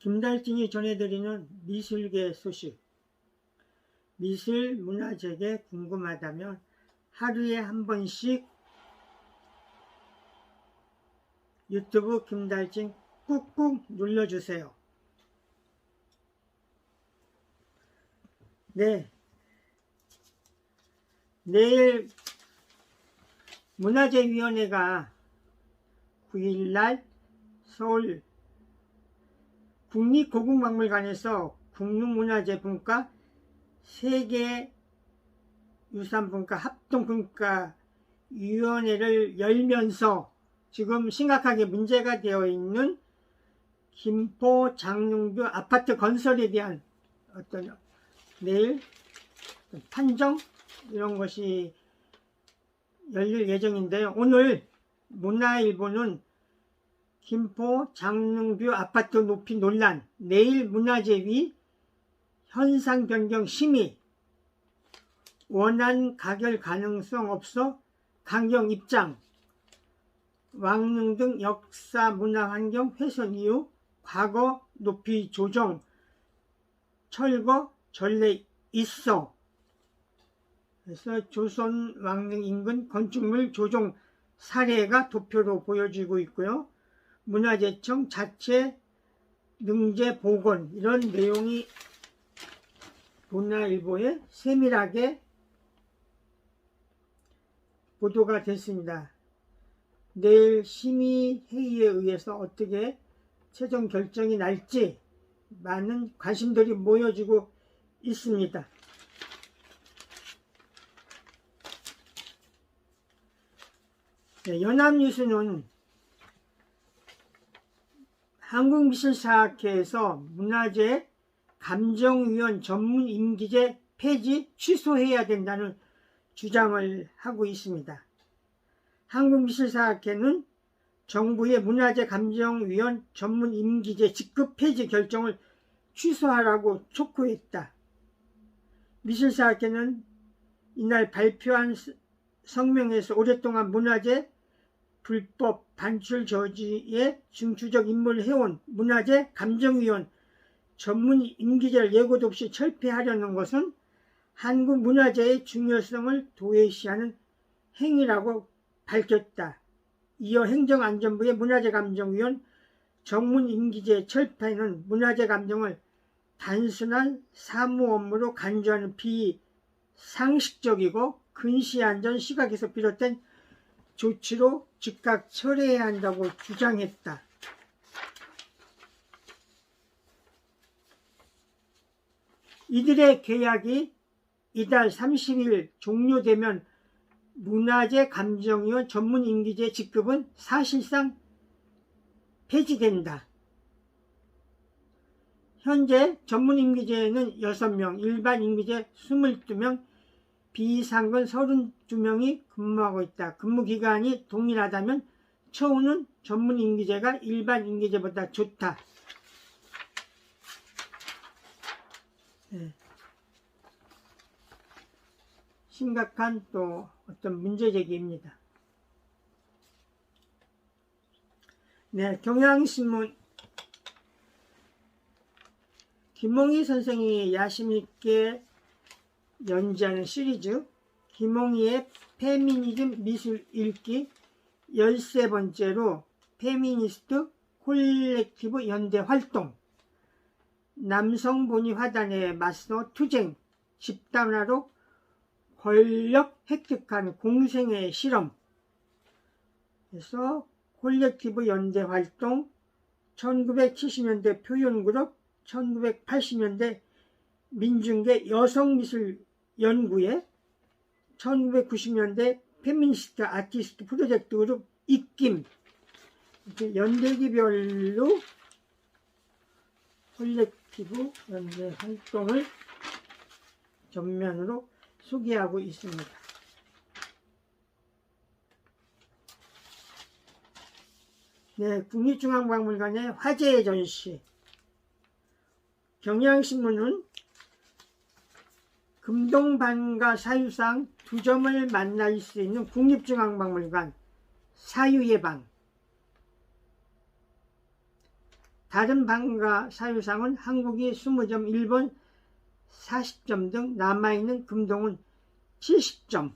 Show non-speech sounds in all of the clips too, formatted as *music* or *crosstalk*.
김달진이 전해드리는 미술계 소식. 미술 문화재계 궁금하다면 하루에 한 번씩 유튜브 김달진 꾹꾹 눌러주세요. 네. 내일 문화재위원회가 9일날 서울 국립고궁박물관에서 국립문화재분과 세계유산분과 합동분과위원회를 열면서 지금 심각하게 문제가 되어 있는 김포 장릉뷰 아파트 건설에 대한 어떤 내일 판정 이런 것이 열릴 예정인데요. 오늘 문화일보는 김포 장릉뷰 아파트 높이 논란 내일 문화재위 현상 변경 심의. 원안 가결 가능성 없어 강경 입장. 왕릉 등 역사 문화 환경 훼손 이후 과거 높이 조정 철거 전례 있어. 그래서 조선 왕릉 인근 건축물 조정 사례가 도표로 보여지고 있고요. 문화재청 자체 능제 복원 이런 내용이 문화일보에 세밀하게 보도가 됐습니다. 내일 심의회의에 의해서 어떻게 최종 결정이 날지 많은 관심들이 모여지고 있습니다. 네, 연합뉴스는 한국미술사학회에서 문화재 감정위원 전문 임기제 폐지 취소해야 된다는 주장을 하고 있습니다. 한국미술사학회는 정부의 문화재 감정위원 전문 임기제 직급 폐지 결정을 취소하라고 촉구했다. 미술사학회는 이날 발표한 성명에서 오랫동안 문화재 불법 반출 저지의 중추적 임무를 해온 문화재 감정위원 전문 임기제를 예고도 없이 철폐하려는 것은 한국 문화재의 중요성을 도외시하는 행위라고 밝혔다. 이어 행정안전부의 문화재감정위원 전문 임기제 철폐는 문화재 감정을 단순한 사무 업무로 간주하는 비상식적이고 근시안전 시각에서 비롯된 조치로 즉각 철회해야 한다고 주장했다. 이들의 계약이 이달 30일 종료되면 문화재 감정위원 전문 임기제 직급은 사실상 폐지된다. 현재 전문 임기제는 6명, 일반 임기제 22명, 비상근 32명이 근무하고 있다. 근무 기간이 동일하다면 처우는 전문 임기제가 일반 임기제보다 좋다. 네. 심각한 또 어떤 문제 제기입니다. 네, 경향신문 김몽희 선생이 야심있게 연재하는 시리즈 김홍희의 페미니즘 미술 읽기 13번째로 페미니스트 콜렉티브 연대 활동 남성 본위 화단에 맞서 투쟁 집단화로 권력 획득한 공생의 실험. 그래서 콜렉티브 연대 활동 1970년대 표현그룹 1980년대 민중계 여성미술 연구에 1990년대 페미니스트 아티스트 프로젝트 그룹 입김 연대기별로 콜렉티브 연대 활동을 전면으로 소개하고 있습니다. 네, 국립중앙박물관의 화제의 전시 경향신문은 금동반가 사유상 두 점을 만날 수 있는 국립중앙박물관 사유의 방 다른 방가 사유상은 한국이 20점, 일본 40점 등 남아있는 금동은 70점.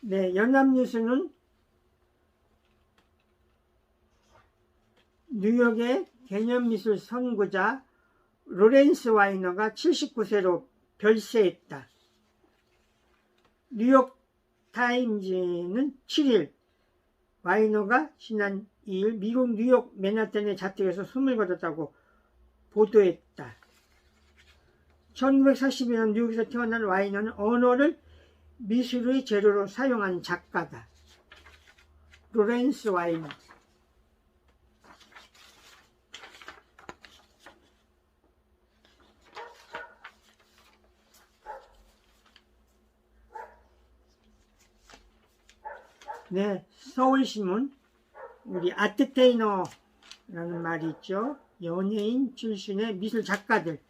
네, 연합뉴스는 뉴욕의 개념미술 선구자 로렌스 와이너가 79세로 별세했다. 뉴욕 타임즈는 7일 와이너가 지난 2일 미국 뉴욕 맨하탄의 자택에서 숨을 거뒀다고 보도했다. 1942년 뉴욕에서 태어난 와이너는 언어를 미술의 재료로 사용한 작가다. 로렌스 와이너. 네, 서울신문 우리 아트테이너라는 말이 있죠. 연예인 출신의 미술 작가들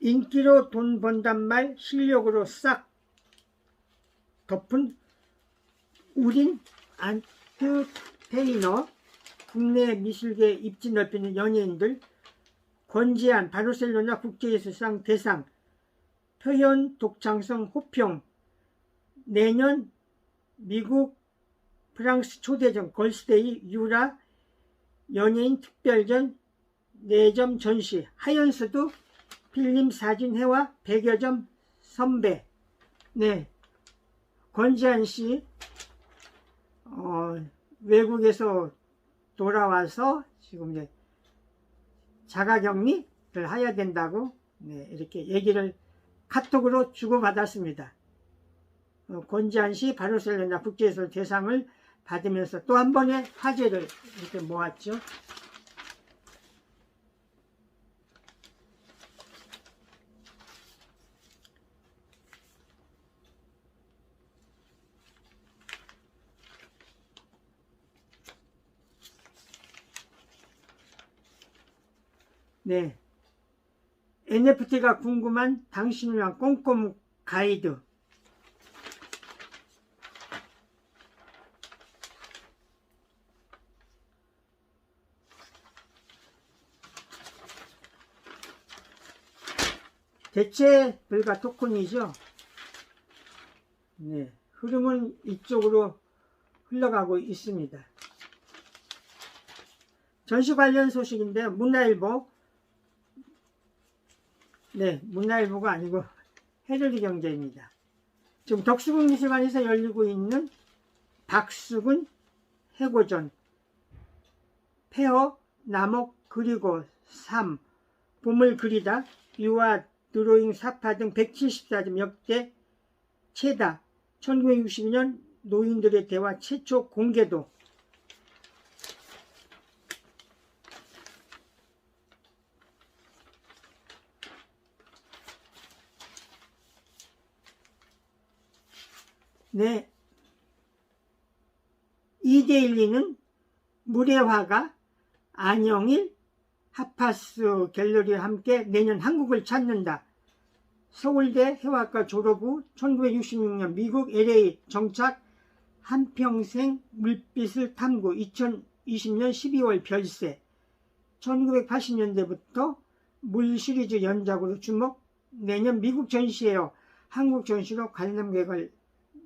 인기로 돈 번단 말 실력으로 싹 덮은 우린 아트테이너 국내 미술계 입지 넓히는 연예인들 권지한 바르셀로나 국제예술상 대상 표현 독창성 호평 내년 미국 프랑스 초대전 걸스데이 유라 연예인 특별전 4점 전시 하연스도 필름 사진회와 100여 점 선배 네 권지한 씨 어, 외국에서 돌아와서 지금 이제 자가격리를 해야 된다고 네, 이렇게 얘기를 카톡으로 주고받았습니다. 어, 권지한 씨 바르셀로나 국제예술 대상을 받으면서 또 한 번의 화제를 이렇게 모았죠. 네. NFT가 궁금한 당신을 위한 꼼꼼 가이드. 대체 불가 토큰이죠. 네. 흐름은 이쪽으로 흘러가고 있습니다. 전시 관련 소식인데 문화일보 네, 문화일보가 아니고 헤르리 경제입니다. 지금 덕수궁 미술관에서 열리고 있는 박수근 해고전 폐허 남옥 그리고 삶 봄을 그리다 유아 드로잉 사파 등 174점 역대 최다 1962년 노인들의 대화 최초 공개도 네. 이데일리는 무례화가 안영일 하파스 갤러리와 함께 내년 한국을 찾는다. 서울대 해화과 졸업 후 1966년 미국 LA 정착 한평생 물빛을 탐구 2020년 12월 별세 1980년대부터 물 시리즈 연작으로 주목 내년 미국 전시에요. 한국 전시로 관람객을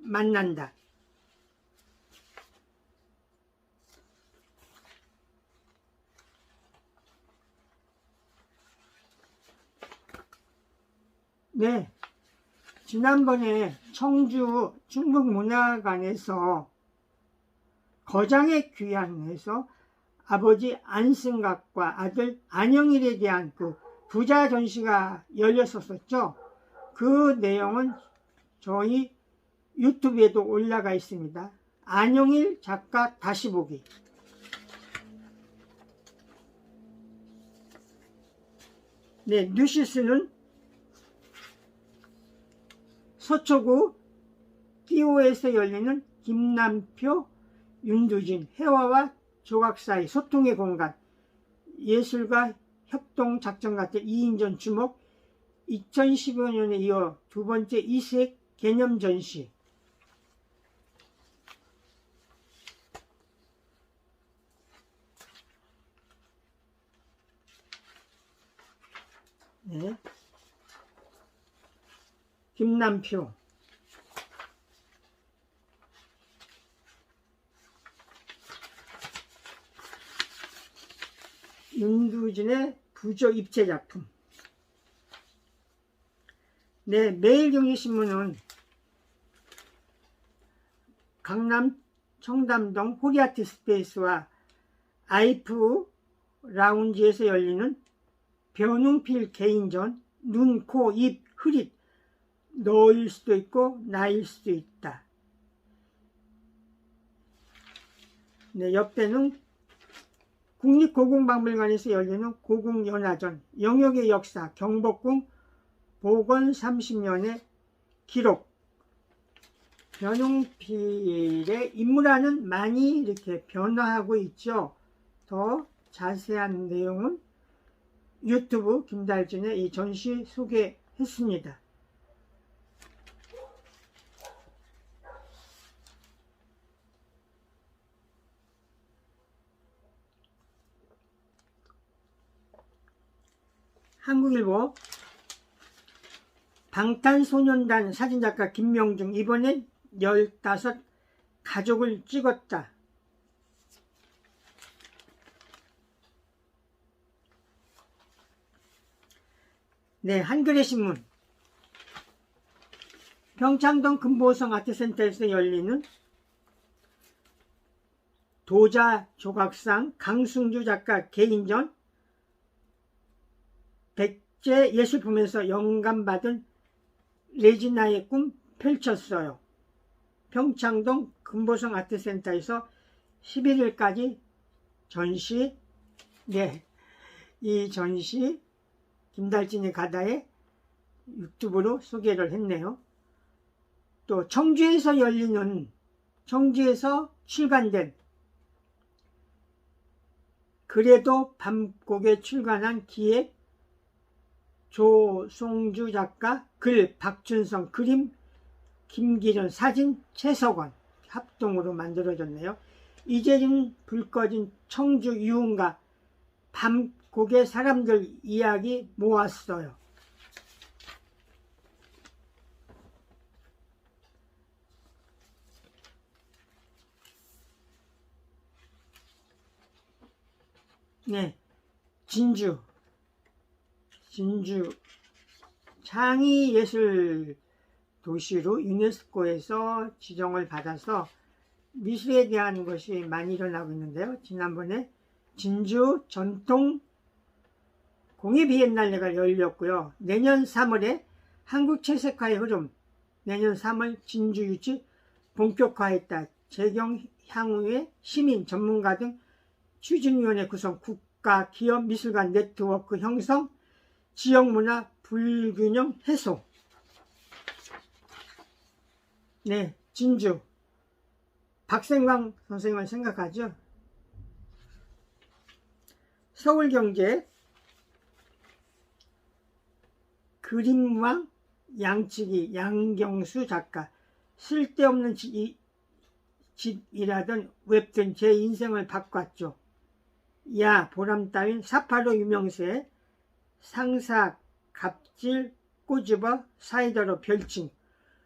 만난다. 네. 지난번에 청주 충북문화관에서 거장의 귀환에서 아버지 안승각과 아들 안영일에 대한 그 부자 전시가 열렸었죠. 그 내용은 저희 유튜브에도 올라가 있습니다. 안영일 작가 다시 보기. 네, 뉴시스는 서초구 띠오에서 열리는 김남표, 윤두진, 해화와 조각 사이 소통의 공간, 예술과 협동 작전 같은 2인전 주목, 2015년에 이어 두 번째 이색 개념 전시 네. 김남표. 윤두진의 부조 입체 작품. 네, 매일경제신문은 강남 청담동 호리아트 스페이스와 아이프 라운지에서 열리는 변웅필 개인전 눈, 코, 입, 흐릿 너일 수도 있고 나일 수도 있다. 네, 옆에는 국립고궁박물관에서 열리는 고궁연화전 영역의 역사 경복궁 복원 30년의 기록 변웅필의 인물화는 많이 이렇게 변화하고 있죠. 더 자세한 내용은 유튜브 김달진의 이 전시 소개했습니다. 한국일보 방탄소년단 사진작가 김명중 이번엔 15 가족을 찍었다. 네, 한겨레 신문. 평창동 금보성 아트센터에서 열리는 도자 조각상 강승주 작가 개인전 백 제 예술품에서 영감받은 레지나의 꿈 펼쳤어요. 평창동 금보성 아트센터에서 11일까지 전시, 네, 이 전시 김달진이 가다에 유튜브로 소개를 했네요. 또 청주에서 열리는 청주에서 출간된 그래도 밤곡에 출간한 기획 조송주 작가 글 박준성 그림 김기련 사진 최석원 합동으로 만들어졌네요. 이재진 불 꺼진 청주 유흥가 밤 곡의 사람들 이야기 모았어요. 네, 진주 진주 창의예술 도시로 유네스코에서 지정을 받아서 미술에 대한 것이 많이 일어나고 있는데요. 지난번에 진주 전통 공예 비엔날레가 열렸고요. 내년 3월에 한국 채색화의 흐름, 내년 3월 진주 유치 본격화했다. 재경 향후의 시민, 전문가 등 추진위원회 구성, 국가, 기업, 미술관 네트워크 형성, 지역문화 불균형 해소. 네, 진주. 박생광 선생님을 생각하죠. 서울경제 그림왕 양치기 양경수 작가 쓸데없는 짓, 짓이라던 웹툰 제 인생을 바꿨죠. 야 보람 따윈 사파로 유명세 상사 갑질 꼬집어 사이다로 별칭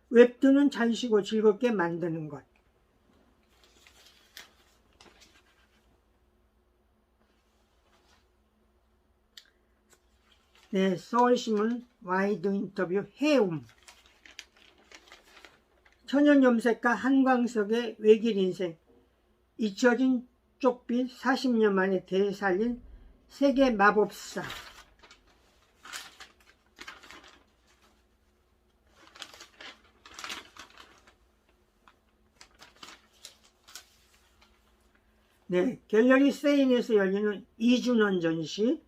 웹툰은 잘 쉬고 즐겁게 만드는 것. 네, 서울신문 와이드 인터뷰 해움. 천연 염색가 한광석의 외길 인생. 잊혀진 쪽빛 40년 만에 되살린 세계 마법사 네, 갤러리 세인에서 열리는 이준원 전시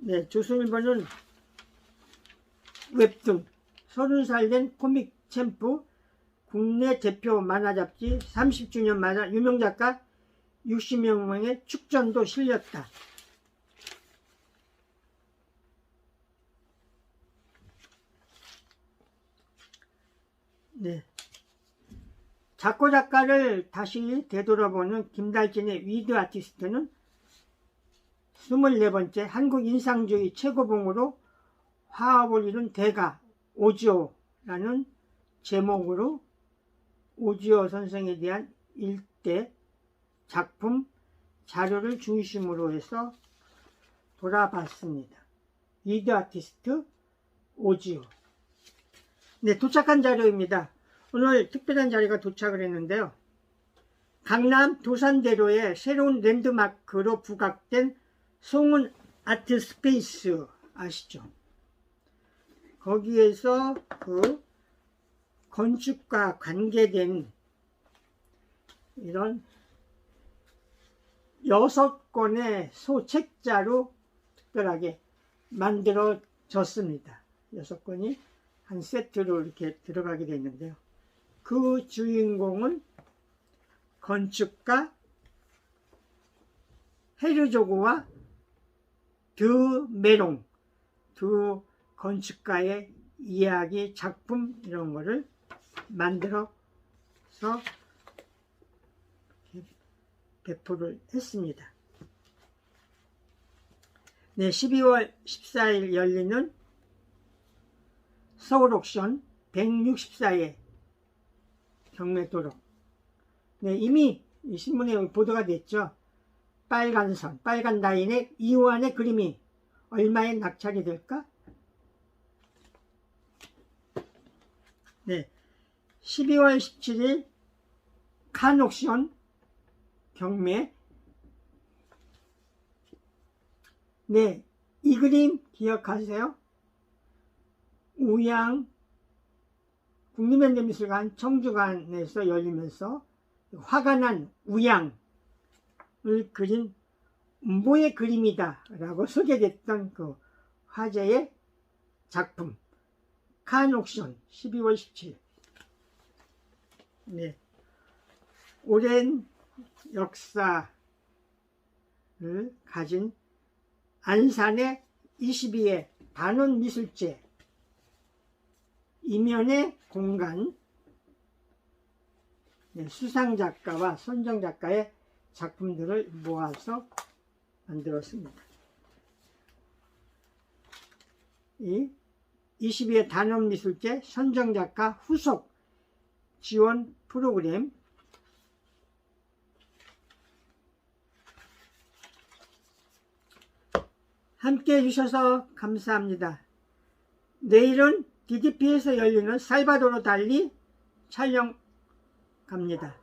네, 조선일보는 웹툰 30살 된 코믹 챔프 국내 대표 만화 잡지 30주년 만화 유명 작가 60명의 축전도 실렸다. 네. 작고 작가를 다시 되돌아보는 김달진의 위드 아티스트는 24번째 한국 인상주의 최고봉으로 화합을 이룬 대가 오지오라는 제목으로 오지오 선생에 대한 일대 작품 자료를 중심으로 해서 돌아봤습니다. 위드 아티스트 오지오 네, 도착한 자료입니다. 오늘 특별한 자리가 도착을 했는데요. 강남 도산대로의 새로운 랜드마크로 부각된 송은 아트 스페이스 아시죠? 거기에서 그 건축과 관계된 이런 여섯 권의 소책자로 특별하게 만들어졌습니다. 여섯 권이 한 세트로 이렇게 들어가게 됐는데요. 그 주인공은 건축가 헤르조그와 드 메롱 두 건축가의 이야기 작품 이런 거를 만들어서 배포를 했습니다. 네, 12월 14일 열리는 서울 옥션 164회 경매도록 네, 이미 이 신문에 보도가 됐죠. 빨간 선, 빨간 라인의 이완의 그림이 얼마에 낙찰이 될까? 네, 12월 17일 칸 옥션 경매 네, 이 그림 기억하세요? 우양 국립현대미술관 청주관에서 열리면서 화가 난 우양을 그린 음보의 그림이다 라고 *laughs* 소개됐던 그 화제의 작품 칸 옥션 12월 17일 네. 오랜 역사를 가진 안산의 22회 반원미술제 이면의 공간 네, 수상 작가와 선정 작가의 작품들을 모아서 만들었습니다. 이 22회 단원미술제 선정 작가 후속 지원 프로그램 함께 해주셔서 감사합니다. 내일은 DDP에서 열리는 살바도르 달리 촬영 갑니다.